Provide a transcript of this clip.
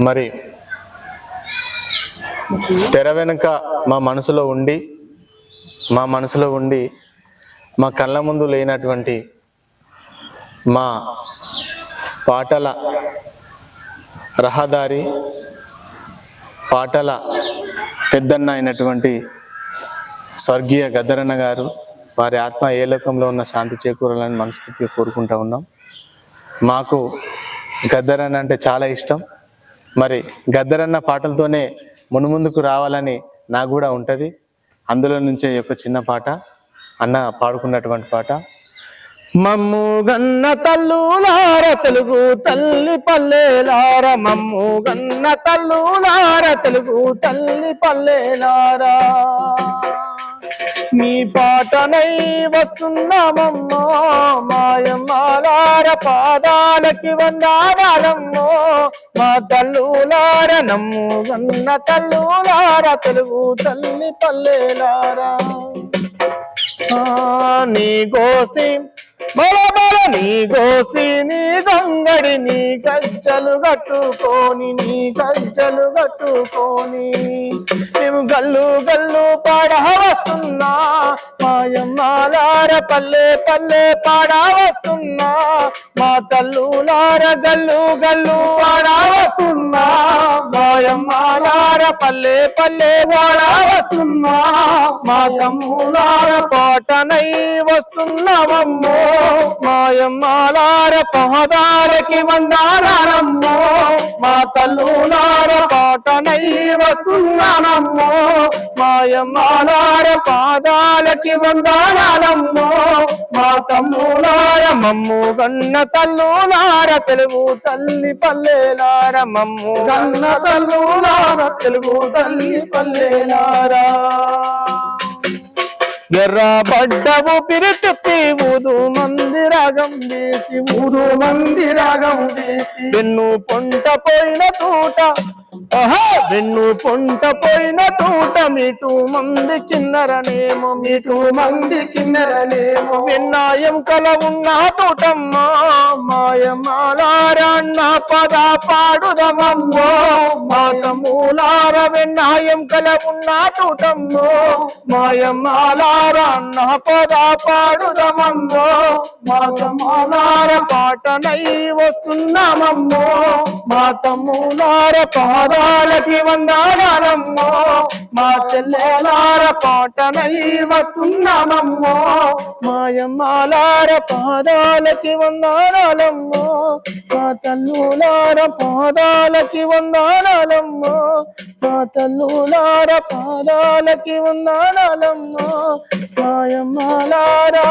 మరి తెర వెనుక మా మనసులో ఉండి మా మనసులో ఉండి మా కళ్ళ ముందు లేనటువంటి మా పాటల రహదారి పాటల పెద్దన్న అయినటువంటి స్వర్గీయ గద్దరన్న గారు వారి ఆత్మ ఏ లోకంలో ఉన్న శాంతి చేకూరాలని మనస్ఫూర్తిగా కోరుకుంటా ఉన్నాం. మాకు గద్దరన్న అంటే చాలా ఇష్టం. మరి గద్దరన్న పాటలతోనే మునుముందుకు రావాలని నాకు కూడా ఉంటుంది. అందులో నుంచే యొక్క చిన్న పాట అన్న పాడుకున్నటువంటి పాట. మమ్ము గన్న తల్లులార తెలుగు తల్లి పల్లెలార మమ్ము గన్న తల్లులార తెలుగు తల్లి పల్లెలారా. మీ పాటనై వస్తున్నామమ్మో మాయమ్మాలార పాదాలకి వందాలమ్మో మా తల్లులార నమ్ము గన్న తల్లులార తెలుగు తల్లి పల్లెలారా. నీ గోసి బల నీ గోసి నీ గంగడి నీ గజ్జలు కట్టుకొని నీ గజ్జలు కట్టుకొని. మేము గల్లు గల్లు పాడా వస్తున్నా మాయమ్మాలార పల్లె పల్లె పాడా వస్తున్నా మా తల్లులార గల్లు గల్లు పాడా వస్తున్నా మాయమ్మాలార పల్లె పల్లె వాడ వస్తున్నా. మా తమ్ములార పాటనై వస్తున్నామమ్మో మాయమ్మలార పహదారకి వందారమ్మో మా తల్లులార పాటనై వస్తున్నానమ్మో. మాయమ్మలార పాదాలకి వందాలమ్మో మమ్ము గన్న తల్లులార తెలుగు తల్లి పల్లెలార మమ్ము గన్న తల్లులార తెలుగు తల్లి పల్లెలారా ఎర్ర పడ్డవు పిరిచెత్తి ఊదు మంది రాగం చేసి ఊదు మంది రాగం చేసి వెన్ను పొంట పోయిన తూట ఆహా! వెన్ను పొంట పోయిన తూట మీటు మంది కిన్నరనేమో. మీటు మంది కిన్నరనేమో. విన్నాయం కల ఉన్న తోటమ్మా మాయమాలారన్న పద పాడుదమమ్మో. మాతమూలార విన్నాయం కల ఉన్న తోటమ్మో మాయమాలారన్న పద పాడుదమమ్మో. మాతమాలార పాటనై వస్తున్నామమ్మో. మాతమూలార పాదాలకి వందాలమ్మో మా చెల్లెలార పాటనై వస్తున్నామమ్మో. మాయమ్మాలార పాదాలకి వందాలమ్మో మా తల్లులార పాదాలకి వందాలమ్మో మా తల్లులార పాదాలకి వందాలమ్మో మాయమ్మాలారా.